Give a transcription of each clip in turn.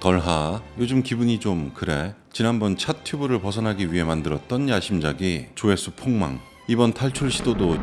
덜하. 요즘 기분이 좀 그래. 지난번 차 튜브를 벗어나기 위해 만들었던 야심작이 조회수 폭망. 이번 탈출 시도도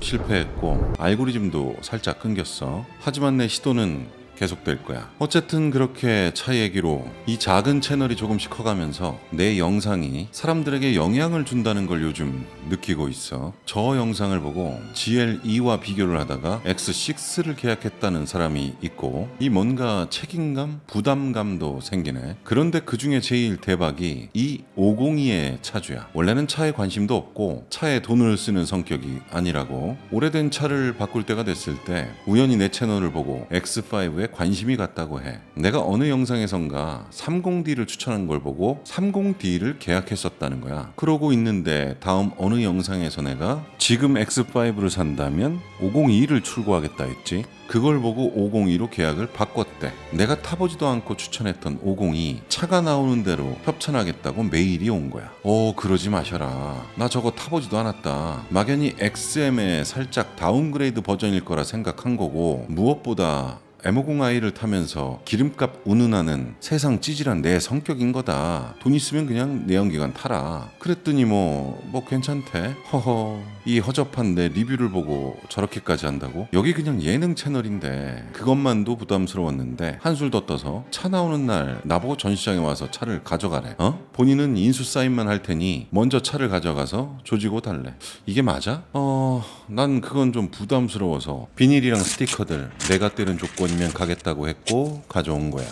실패했고 알고리즘도 살짝 끊겼어. 하지만 내 시도는 계속될 거야. 어쨌든 그렇게 차 얘기로 이 작은 채널이 조금씩 커가면서 내 영상이 사람들에게 영향을 준다는 걸 요즘 느끼고 있어. 저 영상을 보고 GL2와 비교를 하다가 X6를 계약했다는 사람이 있고 이 뭔가 책임감, 부담감도 생기네. 그런데 그 중에 제일 대박이 이 502의 차주야. 원래는 차에 관심도 없고 차에 돈을 쓰는 성격이 아니라고 오래된 차를 바꿀 때가 됐을 때 우연히 내 채널을 보고 X5 에 관심이 갔다고 해. 내가 어느 영상에선가 30D를 추천한 걸 보고 30D를 계약했었다는 거야. 그러고 있는데 다음 어느 영상에서 내가 지금 X5를 산다면 502를 출고하겠다 했지. 그걸 보고 502로 계약을 바꿨대. 내가 타보지도 않고 추천했던 502 차가 나오는 대로 협찬하겠다고 메일이 온 거야. 오 그러지 마셔라. 나 저거 타보지도 않았다. 막연히 XM의 살짝 다운그레이드 버전일 거라 생각한 거고 무엇보다 M50i를 타면서 기름값 운운하는 세상 찌질한 내 성격인 거다. 돈 있으면 그냥 내연기관 타라. 그랬더니 뭐, 뭐 괜찮대. 허허. 이 허접한 내 리뷰를 보고 저렇게까지 한다고? 여기 그냥 예능 채널인데 그것만도 부담스러웠는데 한술 더 떠서 차 나오는 날 나보고 전시장에 와서 차를 가져가래. 어? 본인은 인수 사인만 할 테니 먼저 차를 가져가서 조지고 달래. 이게 맞아? 어, 난 그건 좀 부담스러워서 비닐이랑 스티커들 내가 때는 조건 이면 가겠다고 했고 가져온 거야.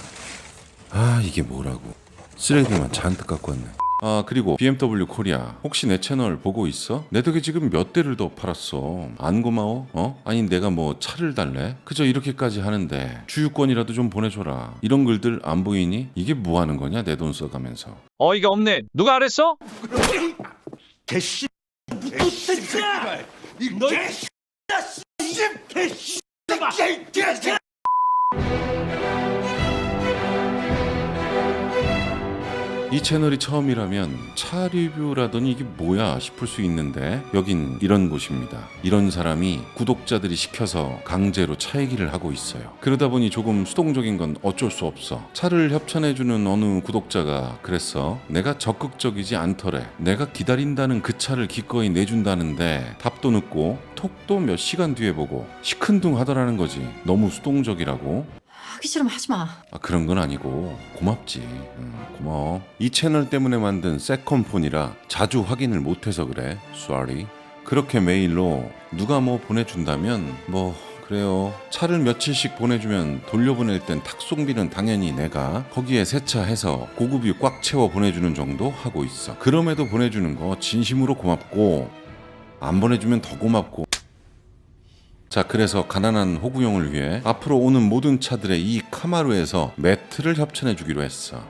아 이게 뭐라고? 쓰레기만 잔뜩 갖고 왔네. 아 그리고 BMW 코리아 혹시 내 채널 보고 있어? 내 덕에 지금 몇 대를 더 팔았어 안 고마워? 어? 아니 내가 뭐 차를 달래? 그저 이렇게까지 하는데 주유권이라도 좀 보내줘라 이런 글들 안 보이니? 이게 뭐 하는 거냐 내 돈 써가면서 어이가 없네. 누가 그랬어? 개씨 개씨가 이 개씨 개씨 개씨 Thank you. 이 채널이 처음이라면 차 리뷰라더니 이게 뭐야 싶을 수 있는데 여긴 이런 곳입니다. 이런 사람이 구독자들이 시켜서 강제로 차 얘기를 하고 있어요. 그러다 보니 조금 수동적인 건 어쩔 수 없어. 차를 협찬해주는 어느 구독자가 그랬어. 내가 적극적이지 않더래. 내가 기다린다는 그 차를 기꺼이 내준다는데 답도 늦고 톡도 몇 시간 뒤에 보고 시큰둥 하더라는 거지. 너무 수동적이라고. 하기 싫으면 하지 마. 아, 그런 건 아니고 고맙지. 응, 고마워. 이 채널 때문에 만든 세컨폰이라 자주 확인을 못해서 그래. Sorry. 그렇게 메일로 누가 뭐 보내준다면 뭐 그래요. 차를 며칠씩 보내주면 돌려보낼 땐 탁송비는 당연히 내가 거기에 세차해서 고급유 꽉 채워 보내주는 정도 하고 있어. 그럼에도 보내주는 거 진심으로 고맙고 안 보내주면 더 고맙고 자 그래서 가난한 호구용을 위해 앞으로 오는 모든 차들의 이 카마루에서 매트를 협찬해 주기로 했어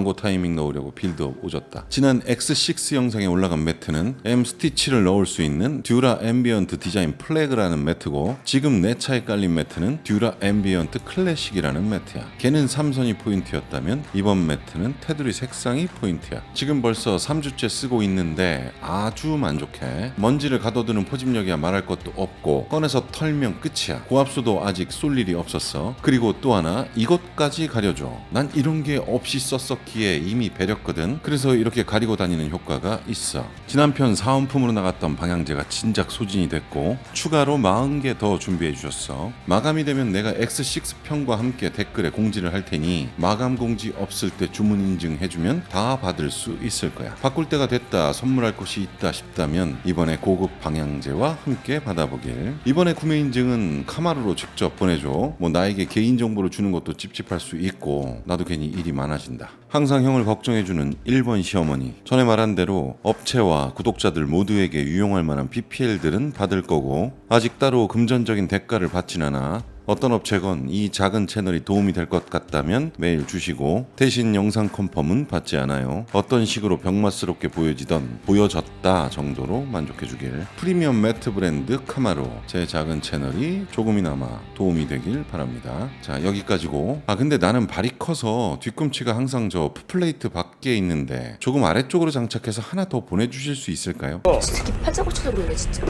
광고 타이밍 넣으려고 빌드업 오졌다. 지난 X6 영상에 올라간 매트는 M 스티치를 넣을 수 있는 듀라 앰비언트 디자인 플래그라는 매트고 지금 내 차에 깔린 매트는 듀라 앰비언트 클래식이라는 매트야. 걔는 삼선이 포인트였다면 이번 매트는 테두리 색상이 포인트야. 지금 벌써 3주째 쓰고 있는데 아주 만족해. 먼지를 가둬두는 포집력이야 말할 것도 없고 꺼내서 털면 끝이야. 고압수도 아직 쏠 일이 없었어. 그리고 또 하나 이것까지 가려줘. 난 이런 게 없이 썼었기 에 이미 배렸거든. 그래서 이렇게 가리고 다니는 효과가 있어. 지난 편 사은품으로 나갔던 방향제가 진작 소진이 됐고 추가로 40개 더 준비해 주셨어. 마감이 되면 내가 X6 편과 함께 댓글에 공지를 할 테니 마감 공지 없을 때 주문 인증 해 주면 다 받을 수 있을 거야. 바꿀 때가 됐다. 선물할 곳이 있다 싶다면 이번에 고급 방향제와 함께 받아보길. 이번에 구매 인증은 카마루로 직접 보내줘. 뭐 나에게 개인 정보를 주는 것도 찝찝할 수 있고 나도 괜히 일이 많아진다. 항상 형을 걱정해주는 1번 시어머니. 전에 말한 대로 업체와 구독자들 모두에게 유용할 만한 PPL들은 받을 거고 아직 따로 금전적인 대가를 받진 않아. 어떤 업체건 이 작은 채널이 도움이 될 것 같다면 메일 주시고 대신 영상 컨펌은 받지 않아요. 어떤 식으로 병맛스럽게 보여지던 보여졌다 정도로 만족해 주길. 프리미엄 매트 브랜드 카마로 제 작은 채널이 조금이나마 도움이 되길 바랍니다. 자 여기까지고. 아 근데 나는 발이 커서 뒤꿈치가 항상 저 풋플레이트 밖에 있는데 조금 아래쪽으로 장착해서 하나 더 보내주실 수 있을까요? 특히 팔자고 쳐다보네 진짜.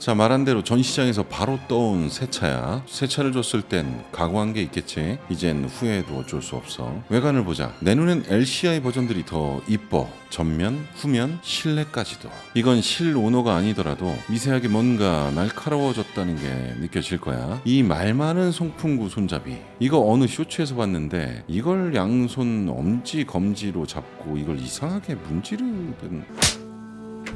자 말한 대로 전시장에서 바로 떠온 새 차야. 새 차를 줬을 땐 각오한 게 있겠지. 이젠 후회해도 어쩔 수 없어. 외관을 보자. 내 눈엔 LCI 버전들이 더 이뻐. 전면, 후면, 실내까지도. 이건 실 오너가 아니더라도 미세하게 뭔가 날카로워졌다는 게 느껴질 거야. 이 말 많은 송풍구 손잡이. 이거 어느 쇼츠에서 봤는데 이걸 양손 엄지 검지로 잡고 이걸 이상하게 문지르는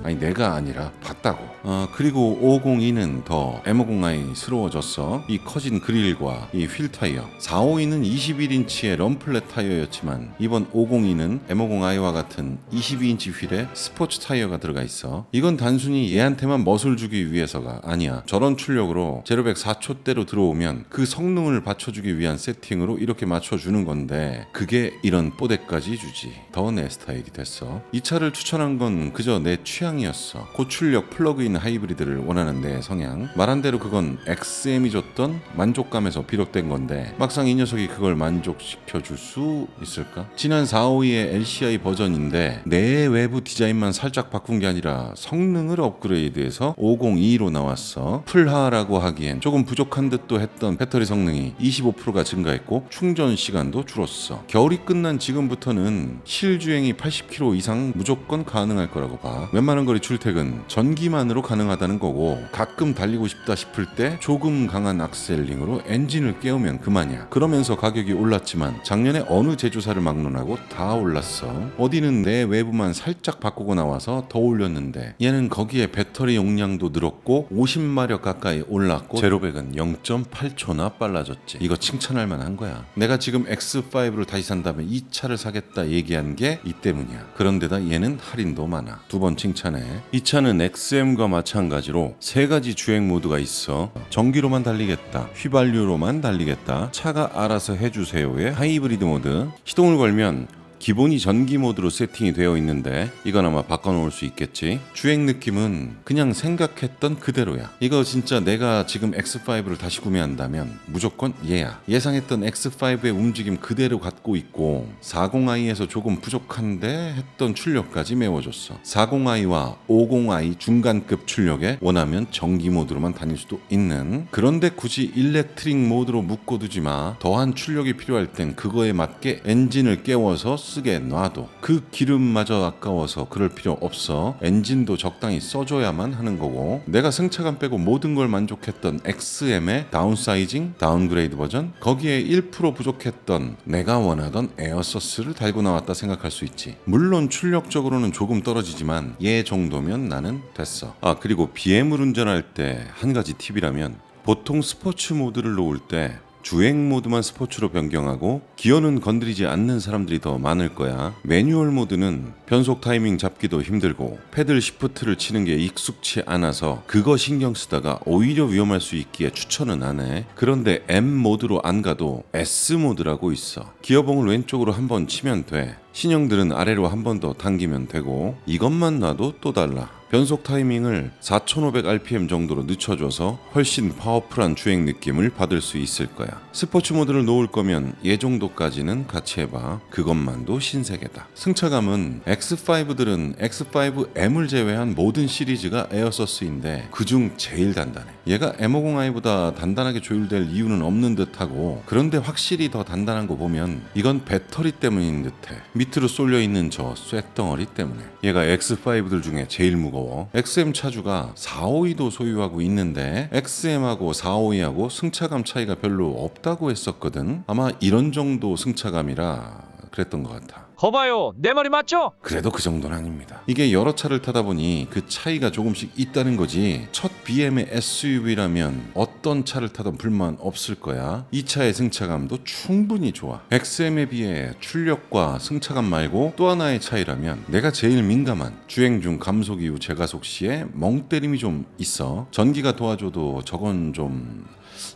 아니 내가 아니라 봤다고. 어, 그리고 502는 더 M50i스러워졌어. 이 커진 그릴과 이 휠 타이어. 452는 21인치의 럼플렛 타이어였지만 이번 502는 M50i와 같은 22인치 휠에 스포츠 타이어가 들어가 있어. 이건 단순히 얘한테만 멋을 주기 위해서가 아니야. 저런 출력으로 제로백 4초대로 들어오면 그 성능을 받쳐주기 위한 세팅으로 이렇게 맞춰주는 건데 그게 이런 뽀대까지 주지. 더 내 스타일이 됐어. 이 차를 추천한 건 그저 내 취향 이었어. 고출력 플러그인 하이브리드를 원하는 내 성향. 말한 대로 그건 XM이 줬던 만족감에서 비롯된 건데 막상 이 녀석이 그걸 만족시켜 줄 수 있을까? 지난 452의 LCI 버전인데 내 외부 디자인만 살짝 바꾼 게 아니라 성능을 업그레이드해서 502로 나왔어. 풀하라고 하기엔 조금 부족한 듯도 했던 배터리 성능이 25%가 증가했고 충전 시간도 줄었어. 겨울이 끝난 지금부터는 실주행이 80km 이상 무조건 가능할 거라고 봐. 웬만한 거리 출퇴근 전기만으로 가능하다는 거고 가끔 달리고 싶다 싶을 때 조금 강한 악셀링으로 엔진을 깨우면 그만이야. 그러면서 가격이 올랐지만 작년에 어느 제조사를 막론하고 다 올랐어. 어디는 내 외부만 살짝 바꾸고 나와서 더 올렸는데 얘는 거기에 배터리 용량도 늘었고 50마력 가까이 올랐고 제로백은 0.8초나 빨라졌지. 이거 칭찬할 만한 거야. 내가 지금 X5를 다시 산다면 이 차를 사겠다 얘기한 게 이 때문이야. 그런데다 얘는 할인도 많아. 두 번 칭찬 해. 이 차는 XM과 마찬가지로 세 가지 주행 모드가 있어. 전기로만 달리겠다. 휘발유로만 달리겠다. 차가 알아서 해주세요의 하이브리드 모드. 시동을 걸면 기본이 전기 모드로 세팅이 되어 있는데 이건 아마 바꿔놓을 수 있겠지. 주행 느낌은 그냥 생각했던 그대로야. 이거 진짜 내가 지금 X5를 다시 구매한다면 무조건 얘야. 예상했던 X5의 움직임 그대로 갖고 있고 40i에서 조금 부족한데 했던 출력까지 메워줬어. 40i와 50i 중간급 출력에 원하면 전기 모드로만 다닐 수도 있는. 그런데 굳이 일렉트릭 모드로 묶어두지 마. 더한 출력이 필요할 땐 그거에 맞게 엔진을 깨워서 쓰게 놔둬. 그 기름마저 아까워서 그럴 필요 없어. 엔진도 적당히 써줘야만 하는 거고. 내가 승차감 빼고 모든 걸 만족했던 XM의 다운사이징, 다운그레이드 버전, 거기에 1% 부족했던 내가 원하던 에어서스를 달고 나왔다 생각할 수 있지. 물론 출력적으로는 조금 떨어지지만 얘 정도면 나는 됐어. 아 그리고 BM을 운전할 때 한 가지 팁이라면 보통 스포츠 모드를 놓을 때 주행 모드만 스포츠로 변경하고 기어는 건드리지 않는 사람들이 더 많을 거야. 매뉴얼 모드는 변속 타이밍 잡기도 힘들고 패들 시프트를 치는 게 익숙치 않아서 그거 신경 쓰다가 오히려 위험할 수 있기에 추천은 안 해. 그런데 M 모드로 안 가도 S 모드라고 있어. 기어봉을 왼쪽으로 한번 치면 돼. 신형들은 아래로 한 번 더 당기면 되고 이것만 놔도 또 달라. 변속 타이밍을 4500rpm 정도로 늦춰줘서 훨씬 파워풀한 주행 느낌을 받을 수 있을 거야. 스포츠 모드를 놓을 거면 얘 정도까지는 같이 해봐. 그것만도 신세계다. 승차감은 X5들은 X5M을 제외한 모든 시리즈가 에어서스인데 그중 제일 단단해. 얘가 M50i보다 단단하게 조율될 이유는 없는 듯하고 그런데 확실히 더 단단한 거 보면 이건 배터리 때문인 듯해. 밑으로 쏠려 있는 저 쇳덩어리 때문에. 얘가 X5들 중에 제일 무거워. XM 차주가 452도 소유하고 있는데 XM하고 452하고 승차감 차이가 별로 없다고 했었거든. 아마 이런 정도 승차감이라 그랬던 것 같아. 거봐요 내 말이 맞죠? 그래도 그 정도는 아닙니다. 이게 여러 차를 타다 보니 그 차이가 조금씩 있다는 거지. 첫 BM의 SUV라면 어떤 차를 타던 불만 없을 거야. 이 차의 승차감도 충분히 좋아. XM에 비해 출력과 승차감 말고 또 하나의 차이라면 내가 제일 민감한 주행 중 감속 이후 재가속 시에 멍 때림이 좀 있어. 전기가 도와줘도 저건 좀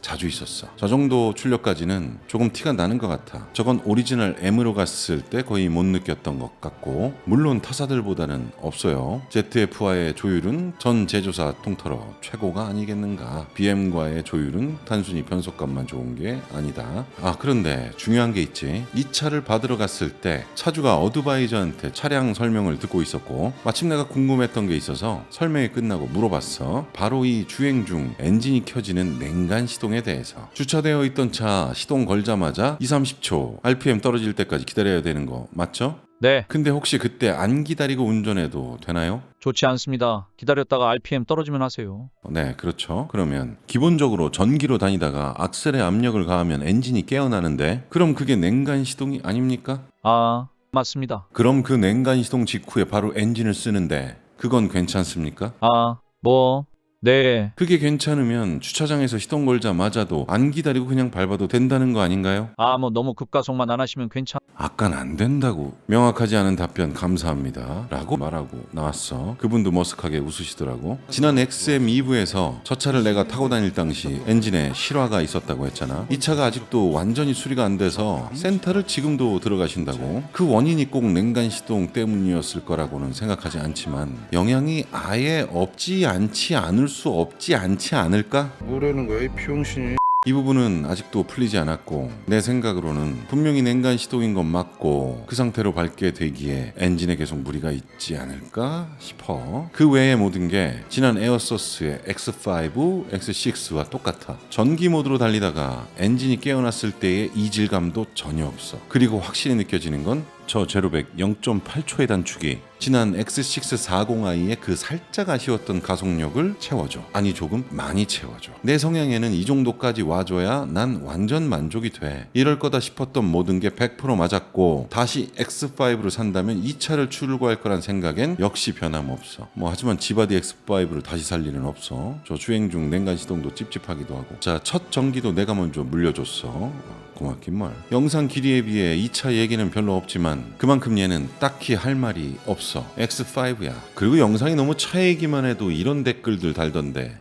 자주 있었어. 저 정도 출력까지는 조금 티가 나는 것 같아. 저건 오리지널 M으로 갔을 때 거의 못 느꼈던 것 같고 물론 타사들보다는 없어요. ZF와의 조율은 전 제조사 통틀어 최고가 아니겠는가. BM과의 조율은 단순히 변속감만 좋은 게 아니다. 아 그런데 중요한 게 있지. 이 차를 받으러 갔을 때 차주가 어드바이저한테 차량 설명을 듣고 있었고 마침 내가 궁금했던 게 있어서 설명이 끝나고 물어봤어. 바로 이 주행 중 엔진이 켜지는 냉간 시동에 대해서 주차되어 있던 차 시동 걸자마자 2, 30초 RPM 떨어질 때까지 기다려야 되는 거 맞죠? 네, 근데 혹시 그때 안 기다리고 운전해도 되나요? 좋지 않습니다. 기다렸다가 RPM 떨어지면 하세요. 네, 그렇죠. 그러면 기본적으로 전기로 다니다가 악셀에 압력을 가하면 엔진이 깨어나는데 그럼 그게 냉간 시동이 아닙니까? 아, 맞습니다. 그럼 그 냉간 시동 직후에 바로 엔진을 쓰는데 그건 괜찮습니까? 아, 뭐, 네, 그게 괜찮으면 주차장에서 시동 걸자마자도 안 기다리고 그냥 밟아도 된다는 거 아닌가요? 아, 뭐 너무 급가속만 안 하시면 괜찮. 아깐 안 된다고 명확하지 않은 답변 감사합니다. 라고 말하고 나왔어. 그분도 머쓱하게 웃으시더라고. 지난 XM 2부에서 저 차를 내가 타고 다닐 당시 엔진에 실화가 있었다고 했잖아. 이 차가 아직도 완전히 수리가 안 돼서 센터를 지금도 들어가신다고. 그 원인이 꼭 냉간 시동 때문이었을 거라고는 생각하지 않지만 영향이 아예 없지 않지 않을 수 없지 않지 않을까? 뭐라는 거야 이 병신이? 이 부분은 아직도 풀리지 않았고 내 생각으로는 분명히 냉간 시동인 건 맞고 그 상태로 밟게 되기에 엔진에 계속 무리가 있지 않을까 싶어. 그 외의 모든 게 지난 에어소스의 X5, X6와 똑같아. 전기 모드로 달리다가 엔진이 깨어났을 때의 이질감도 전혀 없어. 그리고 확실히 느껴지는 건 저 제로백 0.8초의 단축이 지난 X6 40i의 그 살짝 아쉬웠던 가속력을 채워줘. 아니 조금 많이 채워줘. 내 성향에는 이 정도까지 와줘야 난 완전 만족이 돼. 이럴 거다 싶었던 모든 게 100% 맞았고 다시 X5를 산다면 이 차를 출고할 거란 생각엔 역시 변함없어. 뭐 하지만 지바디 X5를 다시 살 일은 없어. 저 주행 중 냉간 시동도 찝찝하기도 하고. 자 첫 전기도 내가 먼저 물려줬어. 고맙긴 뭘. 영상 길이에 비해 이차 얘기는 별로 없지만 그만큼 얘는 딱히 할 말이 없어. X5야. 그리고 영상이 너무 차 얘기만 해도 이런 댓글들 달던데.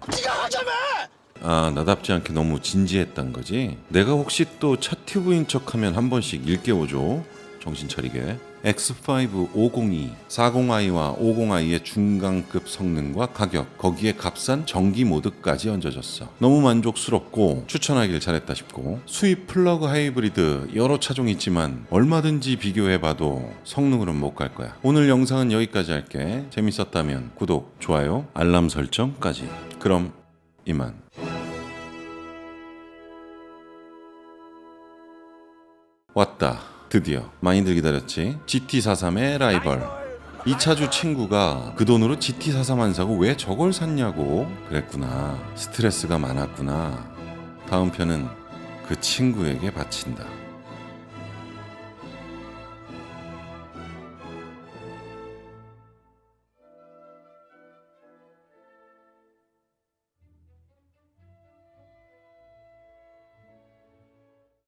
아 나답지 않게 너무 진지했단 거지. 내가 혹시 또 차튜브인 척하면 한 번씩 일깨워줘. 정신 차리게. X5 502, 40i와 50i의 중간급 성능과 가격, 거기에 값싼 전기 모드까지 얹어졌어. 너무 만족스럽고 추천하길 잘했다 싶고 수입 플러그 하이브리드 여러 차종 있지만 얼마든지 비교해봐도 성능으로는 못 갈 거야. 오늘 영상은 여기까지 할게. 재밌었다면 구독, 좋아요, 알람 설정까지. 그럼 이만. 왔다. 드디어 많이들 기다렸지. GT43의 라이벌. 이 차주 친구가 그 돈으로 GT43 안 사고 왜 저걸 샀냐고 그랬구나. 스트레스가 많았구나. 다음 편은 그 친구에게 바친다.